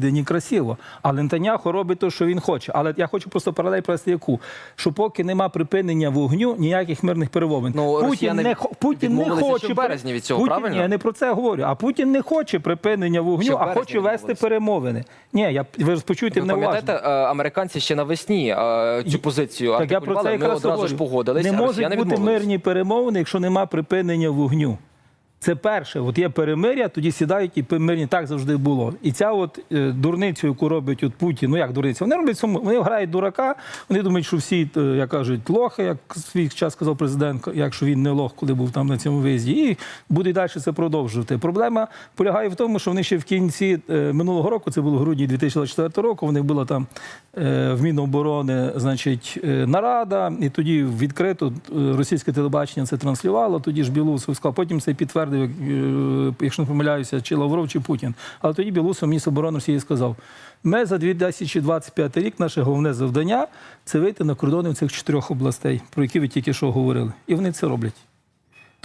Ні красиво, але Нетаньяху робить те, що він хоче. Але я хочу просто паралель провести яку, що поки нема припинення вогню, ніяких мирних перемовин. Ну, Путін не Путін не хоче березні від цього, Путін, правильно? Я не про це говорю. А Путін не хоче припинення вогню, в а хоче вести перемовини. Ні, я ви почуйте уважно. пам'ятаєте, е, американці ще навесні е, цю позицію Так я про це якраз одразу говорю. ж погодилися, Не а можуть бути мирні перемовини, якщо нема припинення вогню. Це перше, от є перемиря, тоді сідають і мирні так завжди було. І ця от е, дурницю, яку робить от Путін, ну як дурниця, вони роблять цьому, вони грають дурака, вони думають, що всі, е, як кажуть, лохи, як свій час сказав президент, якщо він не лох, коли був там на цьому виїзді, і буде далі це продовжувати. Проблема полягає в тому, що вони ще в кінці е, минулого року, це було в грудні 2024 року, вони була там е, в Міноборони, значить, е, нарада, і тоді відкрито е, російське телебачення це транслювало. Тоді ж Білусов сказав, потім це підтвердив, е, якщо не помиляюся, чи Лавров, чи Путін. Але тоді Білусов, міністр оборони Росії, сказав: ми за 2025 рік наше головне завдання це вийти на кордони цих чотирьох областей, про які ви тільки що говорили. І вони це роблять.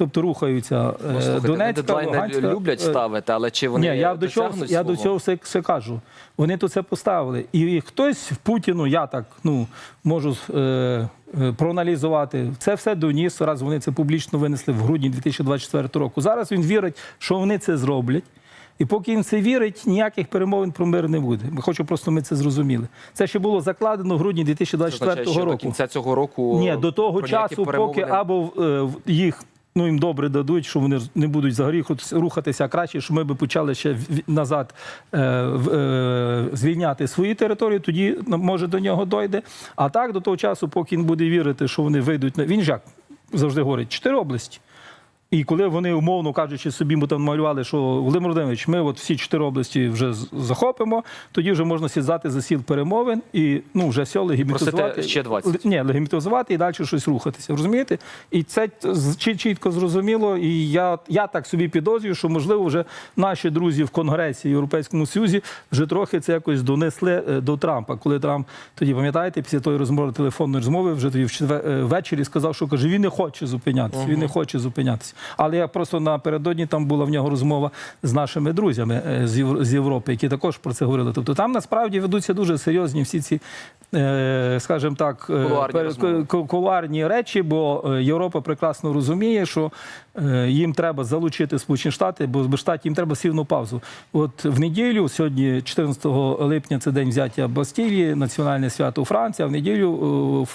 Тобто рухаються е, Ну, вони Донецька, Луганська. люблять е, ставити, але чи вони ні, я до чого, досягнуть я до цього все, все кажу. Вони то це поставили. І хтось в Путіну, я так ну, можу е, е, проаналізувати, це все доніс, раз вони це публічно винесли в грудні 2024 року. Зараз він вірить, що вони це зроблять. І поки він це вірить, ніяких перемовин про мир не буде. Ми хочу просто ми це зрозуміли. Це ще було закладено в грудні Це 2024 означає, року. до кінця цього року Ні, до того часу, поки або їх ну їм добре дадуть, що вони не будуть взагалі рухатися краще, що ми би почали ще назад е, е, звільняти свої території, тоді може до нього дойде. А так до того часу, поки він буде вірити, що вони вийдуть на він ж як завжди говорить, чотири області. І коли вони, умовно кажучи, собі там малювали, що Володимир Володимирович, ми от всі чотири області вже захопимо, тоді вже можна сідати за сіл перемовин і ну вже все легімітизувати. ще 20. Ні, легімітизувати і далі щось рухатися. Розумієте? І це чітко зрозуміло. І я, я так собі підозрюю, що можливо вже наші друзі в Конгресі в Європейському Союзі вже трохи це якось донесли е, до Трампа. Коли Трамп тоді пам'ятаєте, після тої розмови телефонної розмови вже тоді е, ввечері сказав, що каже, він не хоче зупинятися. Він не хоче зупинятися. Але я просто напередодні там була в нього розмова з нашими друзями е, з Європи, які також про це говорили. Тобто там насправді ведуться дуже серйозні всі ці, е, скажімо так, е, Кулуарні речі, бо Європа прекрасно розуміє, що їм треба залучити Сполучені Штати, бо без штатів їм треба сильну паузу. От в неділю, сьогодні, 14 липня, це день взяття Бастилії, національне свято у Франції. А в неділю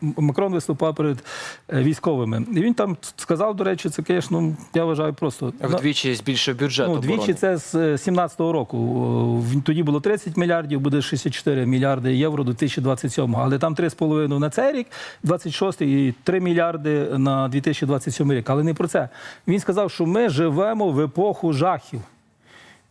Макрон виступав перед військовими. І він там сказав, до речі, це, звісно, я вважаю просто Вдвічі збільшив бюджет Ну, Вдвічі двічі це з 17-го року. О, Тоді було 30 мільярдів, буде 64 мільярди євро до 2027-го. Але там 3,5 на цей рік, 26 і 3 мільярди на 2027 рік. Але не про це. Він сказав, що ми живемо в епоху жахів.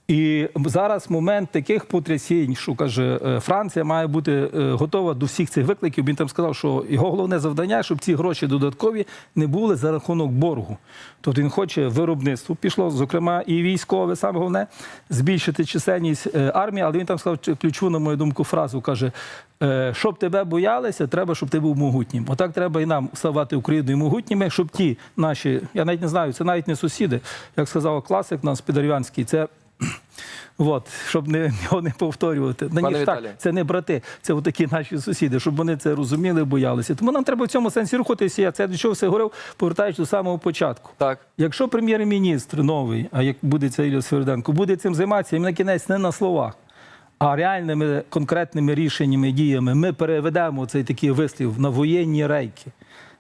І зараз момент таких потрясінь, що каже е, Франція має бути е, готова до всіх цих викликів. Він там сказав, що його головне завдання, щоб ці гроші додаткові не були за рахунок боргу. Тобто він хоче виробництво пішло, зокрема, і військове, саме головне, збільшити чисельність е, армії. Але він там сказав ключову, на мою думку, фразу каже: щоб тебе боялися, треба, щоб ти був могутнім. Отак треба і нам ставати Україною могутніми, щоб ті наші, я навіть не знаю, це навіть не сусіди, як сказав класик наш Підарівянський, це. От, щоб не його не повторювати. На Пане ні, так, це не брати, це отакі наші сусіди, щоб вони це розуміли, боялися. Тому нам треба в цьому сенсі рухатися. Я це до чого все говорив, повертаючись до самого початку. Так. Якщо прем'єр-міністр новий, а як буде це Ілля Сверденко, буде цим займатися, і на кінець не на словах, а реальними конкретними рішеннями, діями, ми переведемо цей такий вислів на воєнні рейки.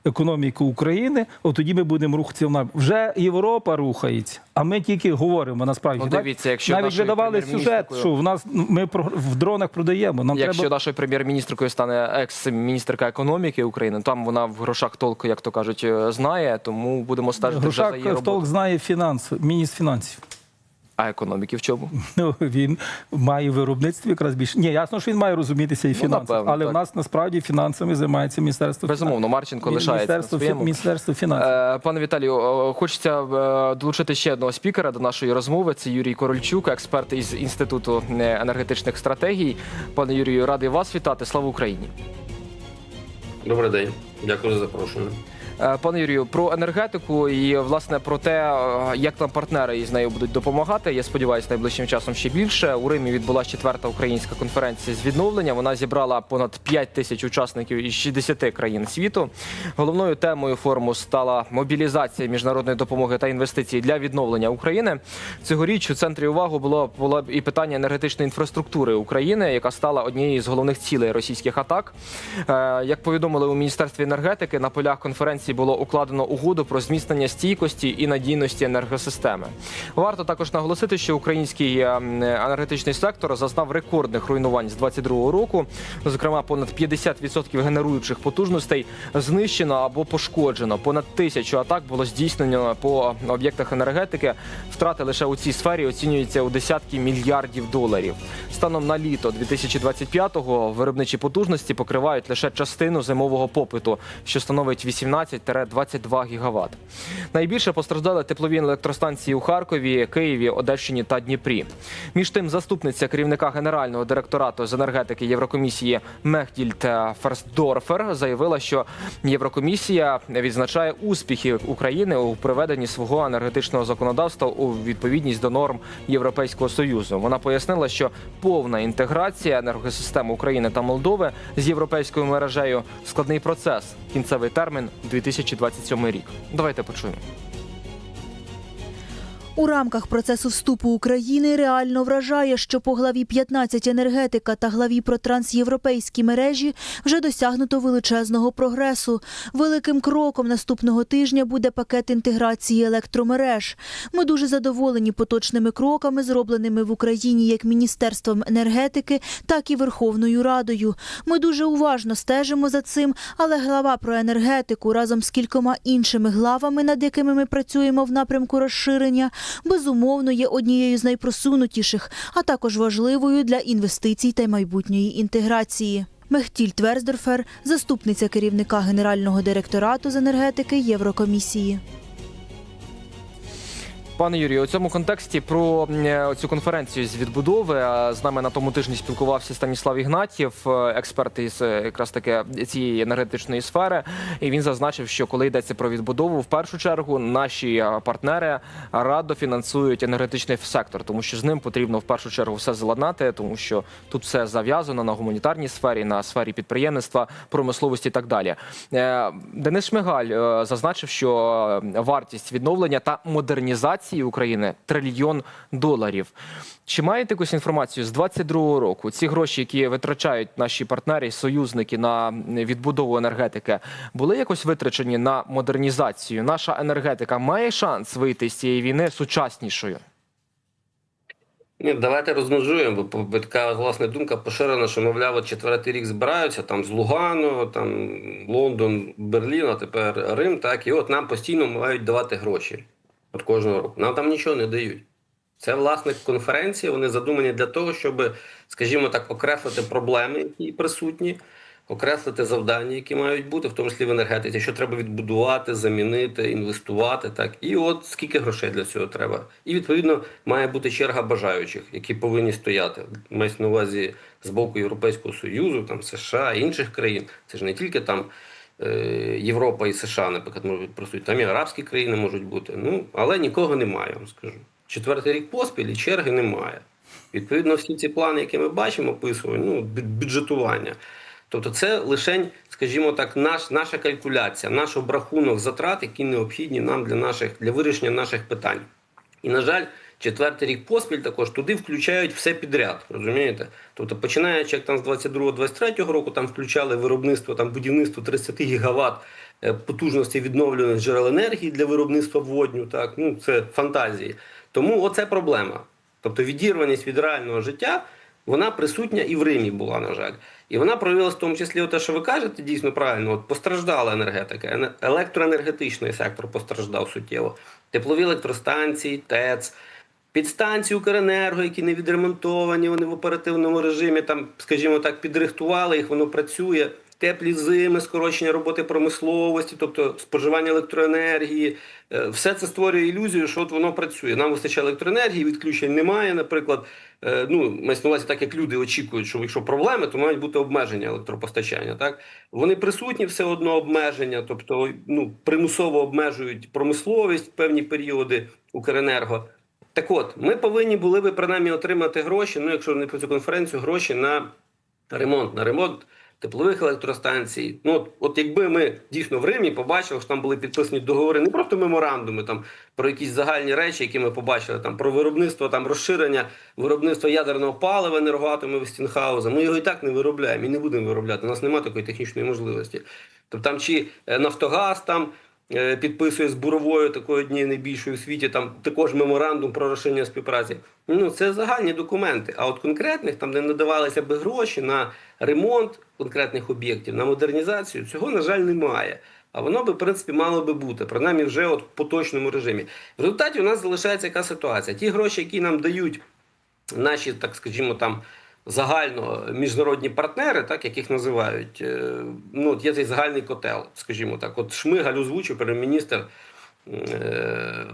Економіку України, от тоді ми будемо рухатися в напрямку. Вже Європа рухається, а ми тільки говоримо насправді. Ну, дивіться, якщо навіть видавали сюжет, що в нас ми в дронах продаємо. Нам Якщо треба нашою прем'єр-міністркою стане екс-міністерка економіки України, там вона в грошах толку, як то кажуть, е, знає, тому будемо стежити вже за Грошак її в толк знає фінанс, міністр фінансів. А економіки в чому? Ну, він має виробництво якраз більше. Ні, ясно, що він має розумітися і Ну, але так. в нас насправді фінансами займається міністерство Безумовно, Марченко лишається міністерство, фі- своєму. міністерство фінансів. Е, Пане Віталію, хочеться е, долучити ще одного спікера до нашої розмови. Це Юрій Корольчук, експерт із інституту е, енергетичних стратегій. Пане Юрію, радий вас вітати. Слава Україні! Добрий день, дякую за запрошення. Е, Пане Юрію, про енергетику і власне про те, е, як нам партнери із нею будуть допомагати. Я сподіваюся, найближчим часом ще більше. У Римі відбулася четверта українська конференція з відновлення. Вона зібрала понад 5 тисяч учасників із 60 країн світу. Головною темою форуму стала мобілізація міжнародної допомоги та інвестицій для відновлення України. Цьогоріч у центрі уваги було було і питання енергетичної інфраструктури України, яка стала однією з головних цілей російських атак. Е, Як повідомили у міністерстві енергетики, на полях конференції було укладено угоду про зміцнення стійкості і надійності енергосистеми. Варто також наголосити, що український е, енергетичний сектор зазнав рекордних руйнувань з 2022 року. Зокрема, понад 50% генеруючих потужностей знищено або пошкоджено. Понад тисячу атак було здійснено по об'єктах енергетики. Втрати лише у цій сфері оцінюються у десятки мільярдів доларів. Станом на літо 2025-го виробничі потужності покривають лише частину зимового попиту, що становить 18-22 гігават. Найбільше постраждали теплові електростанції у Харкові, Києві, Одещині та Дніпрі. Між тим, заступниця керівника генерального директорату з енергетики Єврокомісії Мехдільд Ферсдорфер заявила, що Єврокомісія відзначає успіхи України у приведенні свого енергетичного законодавства у відповідність до норм Європейського союзу. Вона пояснила, що повна інтеграція енергосистем України та Молдови з європейською мережею складний процес. Кінцевий термін 2027 рік. Давайте почуємо. У рамках процесу вступу України реально вражає, що по главі 15 енергетика та главі про трансєвропейські мережі вже досягнуто величезного прогресу. Великим кроком наступного тижня буде пакет інтеграції електромереж. Ми дуже задоволені поточними кроками, зробленими в Україні як Міністерством енергетики, так і Верховною Радою. Ми дуже уважно стежимо за цим, але глава про енергетику разом з кількома іншими главами, над якими ми працюємо в напрямку розширення, безумовно є однією з найпросунутіших, а також важливою для інвестицій та майбутньої інтеграції. Мехтіль Тверздорфер, заступниця керівника Генерального директорату з енергетики Єврокомісії. Пане Юрію, у цьому контексті про цю конференцію з відбудови з нами на тому тижні спілкувався Станіслав Ігнатів, е, експерт із е, якраз таки цієї енергетичної сфери. І він зазначив, що коли йдеться про відбудову, в першу чергу наші е, партнери радо фінансують енергетичний сектор, тому що з ним потрібно в першу чергу все зладнати, тому що тут все зав'язано на гуманітарній сфері, на сфері підприємництва, промисловості і так далі. Е, Денис Шмигаль е, зазначив, що е, вартість відновлення та модернізації України трильйон доларів. Чи маєте якусь інформацію з 22-го року? Ці гроші, які витрачають наші партнери союзники на відбудову енергетики, були якось витрачені на модернізацію? Наша енергетика має шанс вийти з цієї війни сучаснішою? Ні, давайте розмежуємо, бо така власне думка поширена, що мовляв, четвертий рік збираються там з Лугану, там Лондон, Берлін, а тепер Рим. Так, і от нам постійно мають давати гроші. От кожного року. Нам там нічого не дають. Це власне конференції. Вони задумані для того, щоб, скажімо так, окреслити проблеми, які присутні, окреслити завдання, які мають бути, в тому числі в енергетиці, що треба відбудувати, замінити, інвестувати. Так і от скільки грошей для цього треба. І відповідно має бути черга бажаючих, які повинні стояти. Мається на увазі з боку Європейського союзу, там США інших країн. Це ж не тільки там. Е, Європа і США, наприклад, можуть просути, там і арабські країни можуть бути. Ну, але нікого немає, вам скажу. Четвертий рік поспіль і черги немає. Відповідно, всі ці плани, які ми бачимо, описують, ну, бюджетування. Тобто, це лише, скажімо так, наш, наша калькуляція, наш обрахунок затрат, які необхідні нам для наших для вирішення наших питань. І, на жаль, четвертий рік поспіль також туди включають все підряд, розумієте? Тобто, починаючи як там з 22-23 року, там включали виробництво, там будівництво 30 гігават е, потужності відновлюваних джерел енергії для виробництва водню. Так, ну це фантазії. Тому оце проблема. Тобто відірваність від реального життя, вона присутня і в Римі була, на жаль. І вона проявилася в тому числі те, що ви кажете, дійсно правильно. От постраждала енергетика, ене- електроенергетичний сектор постраждав суттєво. Теплові електростанції, ТЕЦ, підстанції Укренерго, які не відремонтовані, вони в оперативному режимі, там, скажімо так, підрихтували їх, воно працює. теплі зими, скорочення роботи промисловості, тобто споживання електроенергії. Е, Все це створює ілюзію, що от воно працює. Нам вистачає електроенергії, відключень немає, наприклад. Е, Ну, мається на так як люди очікують, що якщо проблеми, то мають бути обмеження електропостачання. Так вони присутні все одно обмеження, тобто ну примусово обмежують промисловість в певні періоди Укренерго. Так от, ми повинні були би принаймні отримати гроші. Ну, якщо не про цю конференцію, гроші на ремонт, на ремонт теплових електростанцій. Ну, от, от якби ми дійсно в Римі побачили, що там були підписані договори, не просто меморандуми там про якісь загальні речі, які ми побачили, там про виробництво, там розширення виробництва ядерного палива енергоатоми Вестінхауза. Ми його і так не виробляємо і не будемо виробляти. У нас немає такої технічної можливості. Тобто там чи е, Нафтогаз там підписує з буровою такою однією найбільшою в світі, там також меморандум про розширення співпраці. Ну це загальні документи. А от конкретних, там де надавалися би гроші на ремонт конкретних об'єктів, на модернізацію, цього на жаль немає. А воно би в принципі мало би бути, принаймні вже от в поточному режимі. В результаті у нас залишається яка ситуація? Ті гроші, які нам дають наші, так скажімо, там загально міжнародні партнери, так яких називають, е, ну от є цей загальний котел, скажімо так. От Шмигаль озвучив прем'єр-міністр. е,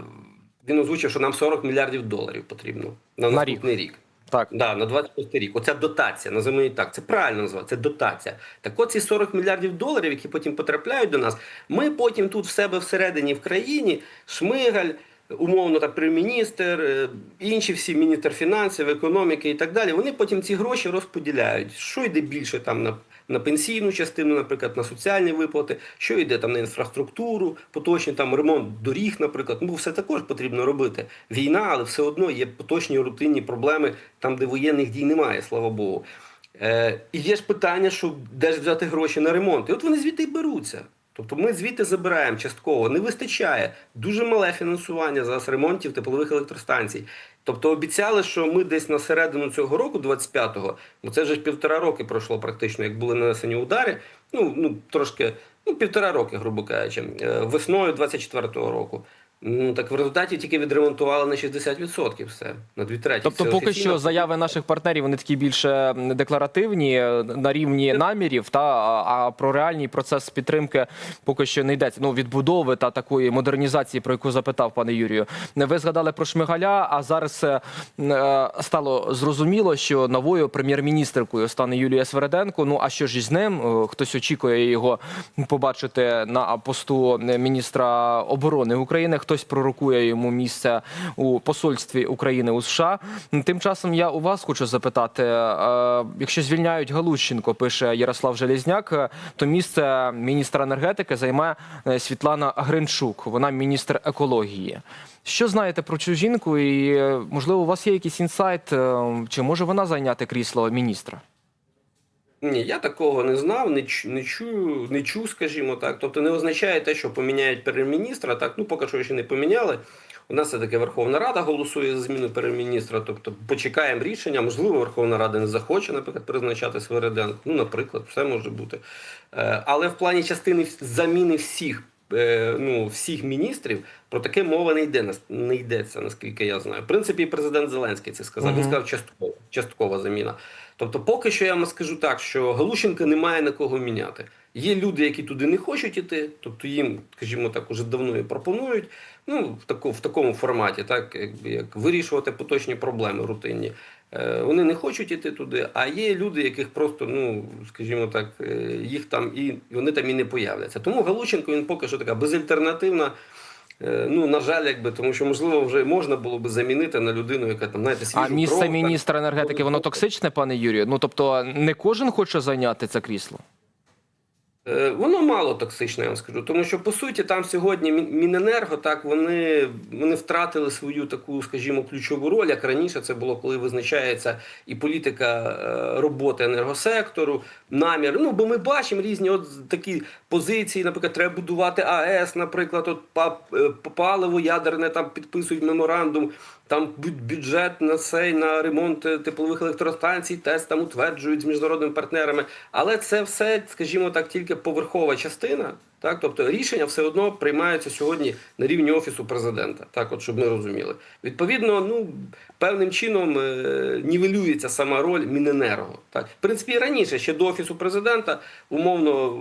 Він озвучив, що нам 40 мільярдів доларів потрібно на На наступний рік. Так. Да, на 26 рік. Оця дотація, називаємо її так. Це правильно називати, це дотація. Так от ці 40 мільярдів доларів, які потім потрапляють до нас, ми потім тут в себе всередині в країні, Шмигаль, умовно так прем'єр-міністр, е, інші всі міністр фінансів, економіки і так далі. Вони потім ці гроші розподіляють. Що йде більше там на, на пенсійну частину, наприклад, на соціальні виплати, що йде там на інфраструктуру, поточні там ремонт доріг, наприклад. Ну, все також потрібно робити. Війна, але все одно є поточні рутинні проблеми там, де воєнних дій немає, слава Богу. Е, і є ж питання, що де ж взяти гроші на ремонт. І от вони звідти беруться. Тобто ми звідти забираємо частково. Не вистачає дуже мале фінансування зараз ремонтів теплових електростанцій. Тобто обіцяли, що ми десь на середину цього року, 25-го, бо це вже півтора роки пройшло практично, як були нанесені удари. Ну, ну трошки, ну півтора роки, грубо кажучи, е, весною 24-го року. Ну так в результаті тільки відремонтували на 60% все, на дві треті. Тобто, Це поки офіційно. що заяви наших партнерів вони такі більше декларативні е, на рівні намірів, та а про реальний процес підтримки поки що не йдеться. Ну відбудови та такої модернізації, про яку запитав пане Юрію. Ви згадали про Шмигаля. А зараз е, е, стало зрозуміло, що новою прем'єр-міністркою стане Юлія Свереденко. Ну а що ж із ним? Хтось очікує його побачити на посту міністра оборони України. Хтось пророкує йому місце у посольстві України у США. Тим часом я у вас хочу запитати: е, якщо звільняють Галущенко, пише Ярослав Железняк, е, то місце міністра енергетики займе е, Світлана Гринчук. Вона міністр екології. Що знаєте про цю жінку? І можливо, у вас є якийсь інсайт, чи може вона зайняти крісло міністра? Ні, я такого не знав, не, чу- не чую, не чув, скажімо так. Тобто не означає те, що поміняють прем'єр-міністра. Так, ну поки що ще не поміняли. У нас все таки Верховна Рада голосує за зміну прем'єр-міністра. Тобто почекаємо рішення. Можливо, Верховна Рада не захоче, наприклад, призначати Свериденко. Ну, наприклад, все може бути. Е, але в плані частини заміни всіх. Е, Ну, всіх міністрів про таке мова не йде не йдеться, наскільки я знаю. В принципі, і президент Зеленський це сказав. Він сказав частково, часткова заміна. Тобто, поки що я вам скажу так, що Галущенка немає на кого міняти. Є люди, які туди не хочуть іти, тобто їм, скажімо так, уже давно і пропонують. Ну, в, таку, в такому форматі, так, якби як вирішувати поточні проблеми рутинні. Е, вони не хочуть іти туди, а є люди, яких просто, ну, скажімо так, е, їх там і вони там і не появляться. Тому Галученко він поки що така безальтернативна. Е, Ну, на жаль, якби, тому що можливо вже можна було би замінити на людину, яка там знаєте, свіжу А місце кров, так. міністра енергетики воно токсичне, пане Юрію? Ну тобто не кожен хоче зайняти це крісло. Е, Воно мало токсичне, я вам скажу, тому що по суті там сьогодні Міненерго так вони, вони втратили свою таку, скажімо, ключову роль, як раніше це було, коли визначається і політика е, роботи енергосектору, намір. Ну бо ми бачимо різні от такі позиції. Наприклад, треба будувати АЕС, наприклад, от е, паливо ядерне там підписують меморандум. Там бю- бюджет на цей на ремонт теплових електростанцій, теж там утверджують з міжнародними партнерами. Але це все, скажімо так, тільки поверхова частина. Так, тобто рішення все одно приймаються сьогодні на рівні офісу президента. Так, от щоб ми розуміли. Відповідно, ну певним чином е, нівелюється сама роль Міненерго. Так, в принципі, раніше ще до офісу президента, умовно,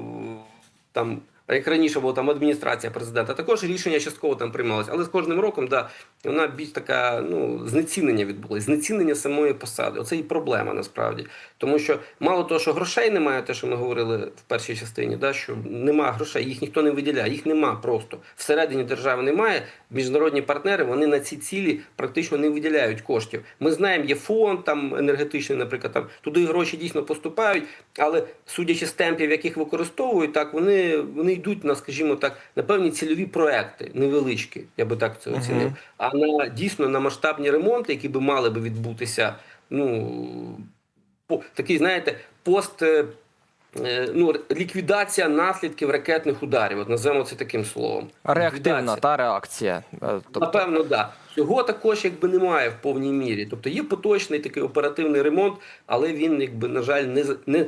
там. Як раніше була там адміністрація президента, також рішення частково там приймалось. Але з кожним роком да, вона більш така ну, знецінення відбулось, знецінення самої посади. Оце і проблема насправді. Тому що мало того, що грошей немає, те, що ми говорили в першій частині, да, що немає грошей, їх ніхто не виділяє, їх нема просто. Всередині держави немає. Міжнародні партнери вони на ці цілі практично не виділяють коштів. Ми знаємо, є фонд там енергетичний, наприклад, там туди гроші дійсно поступають, але судячи з темпів, яких використовують, так вони, вони йдуть на, скажімо так, на певні цільові проекти, невеличкі, я би так це оцінив. А на дійсно на масштабні ремонти, які би мали би відбутися, ну по такий, знаєте, пост. е, е, Ну, ліквідація наслідків ракетних ударів, от називаємо це таким словом. Реактивна Ліквідація. та реакція. Е, Тобто, Напевно, так. Да. Цього також якби немає в повній мірі. Тобто є поточний такий оперативний ремонт, але він, якби, на жаль, не, не,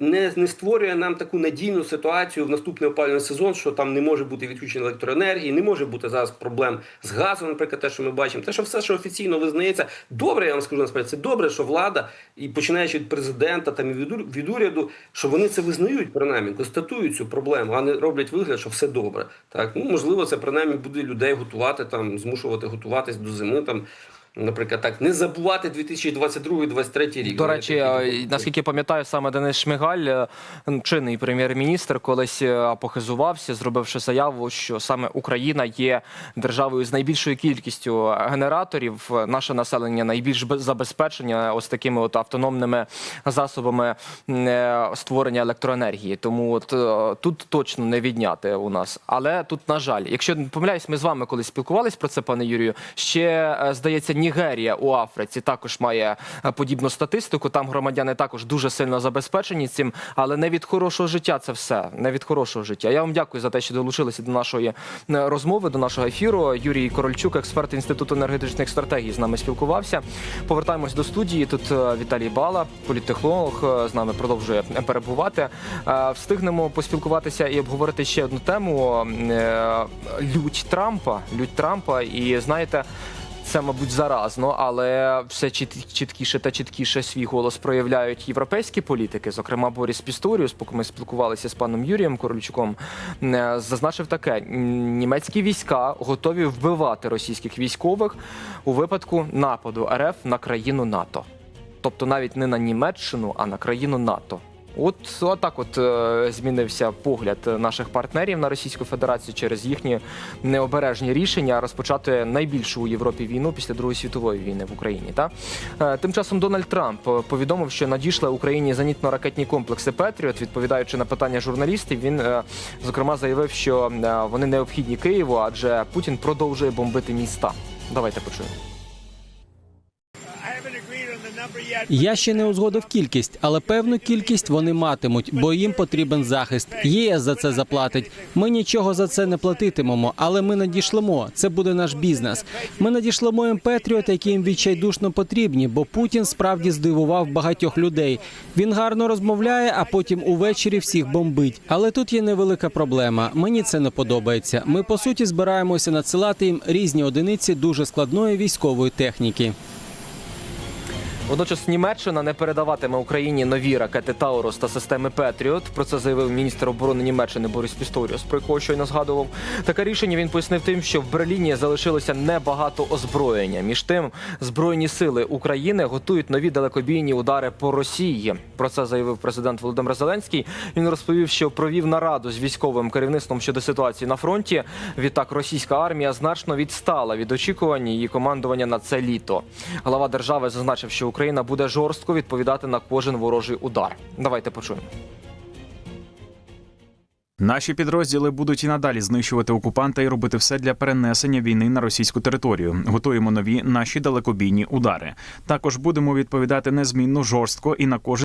не, не, створює нам таку надійну ситуацію в наступний опалювальний сезон, що там не може бути відключення електроенергії, не може бути зараз проблем з газом, наприклад, те, що ми бачимо. Те, що все, що офіційно визнається, добре, я вам скажу насправді, це добре, що влада, і починаючи від президента там, і від, від уряду, що вони це визнають, принаймні, констатують цю проблему, а не роблять вигляд, що все добре. Так, ну можливо, це принаймні буде людей готувати там, змушувати готуватись до зими. Там, наприклад, так не забувати 2022-2023 рік. До Вони речі, такі наскільки пам'ятаю, саме Денис Шмигаль, е, чинний прем'єр-міністр, колись е, похизувався, зробивши заяву, що саме Україна є державою з найбільшою кількістю генераторів. Наше населення найбільш забезпечення ось такими от автономними засобами е, створення електроенергії. Тому от тут точно не відняти у нас. Але тут, на жаль, якщо не помиляюсь, ми з вами колись спілкувались про це, пане Юрію. Ще здається, Нігерія у Африці також має е, подібну статистику. Там громадяни також дуже сильно забезпечені цим, але не від хорошого життя це все. Не від хорошого життя. Я вам дякую за те, що долучилися до нашої е, розмови, до нашого ефіру. Юрій Корольчук, експерт інституту енергетичних стратегій, з нами спілкувався. Повертаємось до студії. Тут е, Віталій Бала, політтехнолог, з нами продовжує перебувати. Встигнемо поспілкуватися і обговорити ще одну тему: лють Трампа. Лють Трампа, і знаєте. Це, мабуть, заразно, але все чіт- чіткіше та чіткіше свій голос проявляють європейські політики. Зокрема, Борис Пісторіус, поки ми спілкувалися з паном Юрієм Корольчуком, е, зазначив таке: німецькі війська готові вбивати російських військових у випадку нападу РФ на країну НАТО. Тобто навіть не на Німеччину, а на країну НАТО. От отак, от е, змінився погляд наших партнерів на Російську Федерацію через їхні необережні рішення розпочати найбільшу у Європі війну після Другої світової війни в Україні. Та Е, тим часом Дональд Трамп повідомив, що надійшли Україні зенітно-ракетні комплекси Петріот. Відповідаючи на питання журналістів, він е, зокрема заявив, що вони необхідні Києву, адже Путін продовжує бомбити міста. Давайте почуємо. Я ще не узгодив кількість, але певну кількість вони матимуть, бо їм потрібен захист. ЄС за це заплатить. Ми нічого за це не платитимемо, але ми надішлемо. Це буде наш бізнес. Ми надішлемо їм Петріот, які їм відчайдушно потрібні, бо Путін справді здивував багатьох людей. Він гарно розмовляє, а потім увечері всіх бомбить. Але тут є невелика проблема. Мені це не подобається. Ми по суті збираємося надсилати їм різні одиниці дуже складної військової техніки. Водночас Німеччина не передаватиме Україні нові ракети Таурус та системи Петріот. Про це заявив міністр оборони Німеччини Борис Пісторіус, про якого щойно згадував. Таке рішення він пояснив тим, що в Берліні залишилося небагато озброєння. Між тим, збройні сили України готують нові далекобійні удари по Росії. Про це заявив президент Володимир Зеленський. Він розповів, що провів нараду з військовим керівництвом щодо ситуації на фронті. Відтак, російська армія значно відстала від очікувань її командування на це літо. Глава держави зазначив, що Україна буде жорстко відповідати на кожен ворожий удар. Давайте почуємо. Наші підрозділи будуть і надалі знищувати окупанта і робити все для перенесення війни на російську територію. Готуємо нові наші далекобійні удари. Також будемо відповідати незмінно жорстко і на кожен